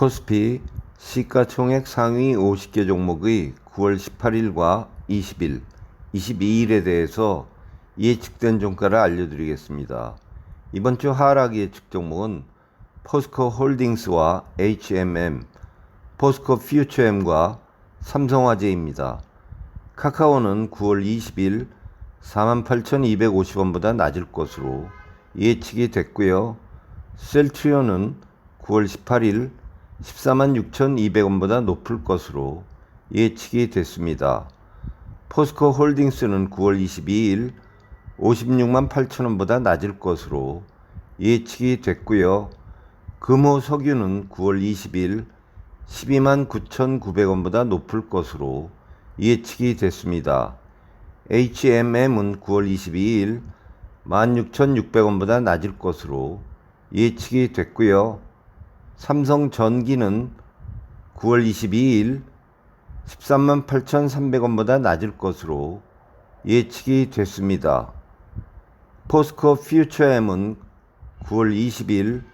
코스피 시가총액 상위 50개 종목의 9월 18일과 20일, 22일에 대해서 예측된 종가를 알려드리겠습니다. 이번 주 하락 예측 종목은 포스코 홀딩스와 HMM, 포스코 퓨처엠과 삼성화재입니다. 카카오는 9월 20일 48,250원보다 낮을 것으로 예측이 됐고요. 셀트리온은 9월 18일 146,200원보다 높을 것으로 예측이 됐습니다. 포스코 홀딩스는 9월 22일 56만 8천원보다 낮을 것으로 예측이 됐고요. 금호 석유는 9월 20일 12만 9,900원보다 높을 것으로 예측이 됐습니다. HMM은 9월 22일 16,600원보다 낮을 것으로 예측이 됐고요. 삼성전기는 9월 22일 13만 8,300원보다 낮을 것으로 예측이 됐습니다. 포스코 퓨처엠은 9월 20일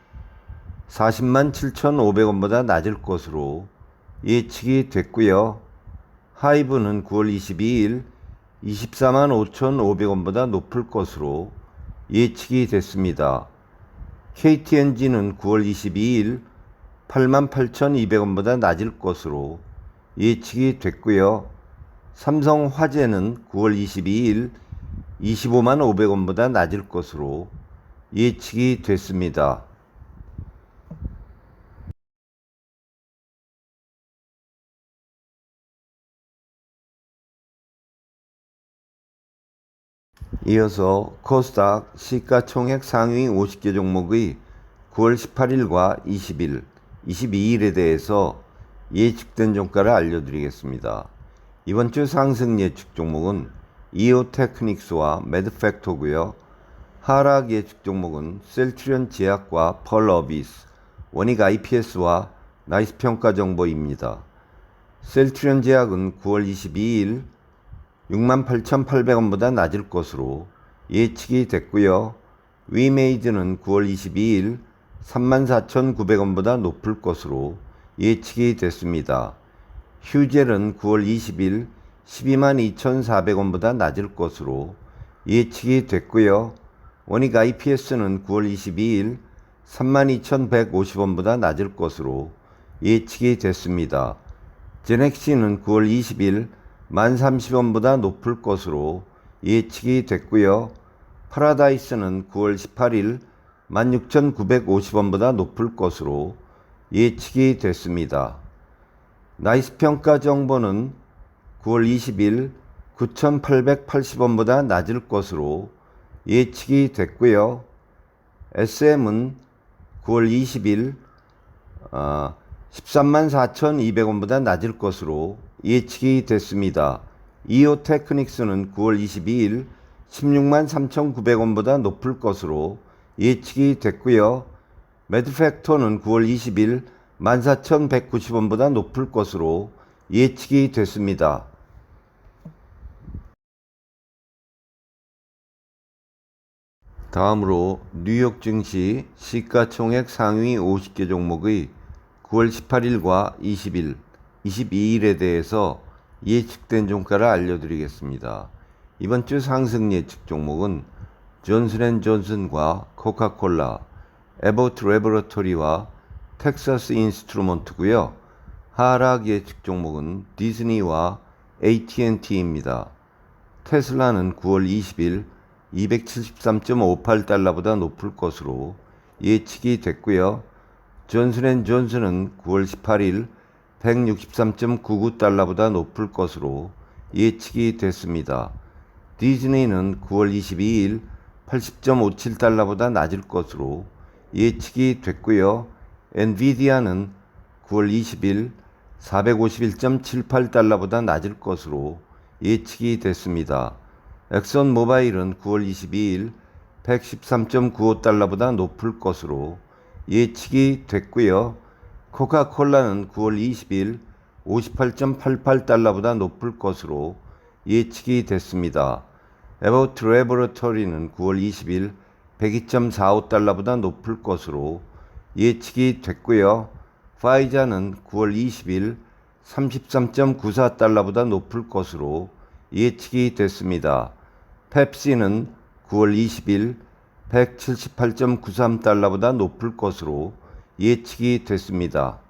40만 7,500원보다 낮을 것으로 예측이 됐고요. 하이브는 9월 22일 24만 5,500원보다 높을 것으로 예측이 됐습니다. KTNG는 9월 22일 8만 8,200원보다 낮을 것으로 예측이 됐고요. 삼성화재는 9월 22일 25만 500원보다 낮을 것으로 예측이 됐습니다. 이어서 코스닥 시가총액 상위 50개 종목의 9월 18일과 20일, 22일에 대해서 예측된 종가를 알려드리겠습니다. 이번 주 상승 예측 종목은 이오 테크닉스와 매드팩토고요. 하락 예측 종목은 셀트리온 제약과 펄어비스, 원익 IPS와 나이스 평가 정보입니다. 셀트리온 제약은 9월 22일 68,800원보다 낮을 것으로 예측이 됐고요. 위메이드는 9월 22일 34,900원보다 높을 것으로 예측이 됐습니다. 휴젤은 9월 20일 122,400원보다 낮을 것으로 예측이 됐고요. 원익 IPS는 9월 22일 32,150원보다 낮을 것으로 예측이 됐습니다. 제넥시는 9월 20일 1030원보다 높을 것으로 예측이 됐고요. 파라다이스는 9월 18일 16,950원보다 높을 것으로 예측이 됐습니다. 나이스 평가 정보는 9월 20일 9,880원보다 낮을 것으로 예측이 됐고요. SM은 9월 20일 어, 13만 4,200원보다 낮을 것으로 예측이 됐습니다. 이오 테크닉스는 9월 22일 16만 3,900원보다 높을 것으로 예측이 됐고요. 매드팩토는 9월 20일 14,190원보다 높을 것으로 예측이 됐습니다. 다음으로 뉴욕 증시 시가총액 상위 50개 종목의 9월 18일과 20일, 22일에 대해서 예측된 종가를 알려드리겠습니다. 이번 주 상승 예측 종목은 존슨앤존슨과 코카콜라, 에버트 레버러토리와 텍사스 인스트루먼트고요. 하락 예측 종목은 디즈니와 AT&T입니다. 테슬라는 9월 20일 273.58달러보다 높을 것으로 예측이 됐고요. 존슨앤존슨은 9월 18일 163.99달러보다 높을 것으로 예측이 됐습니다. 디즈니는 9월 22일 80.57달러보다 낮을 것으로 예측이 됐고요. 엔비디아는 9월 20일 451.78달러보다 낮을 것으로 예측이 됐습니다. 엑선 모바일은 9월 22일 113.95달러보다 높을 것으로 예측이 됐고요. 코카콜라는 9월 20일 58.88달러보다 높을 것으로 예측이 됐습니다. 에버트 레버러터리는 9월 20일 102.45달러보다 높을 것으로 예측이 됐고요. 파이자는 9월 20일 33.94달러보다 높을 것으로 예측이 됐습니다. 펩시는 9월 20일 178.93달러보다 높을 것으로 예측이 됐습니다.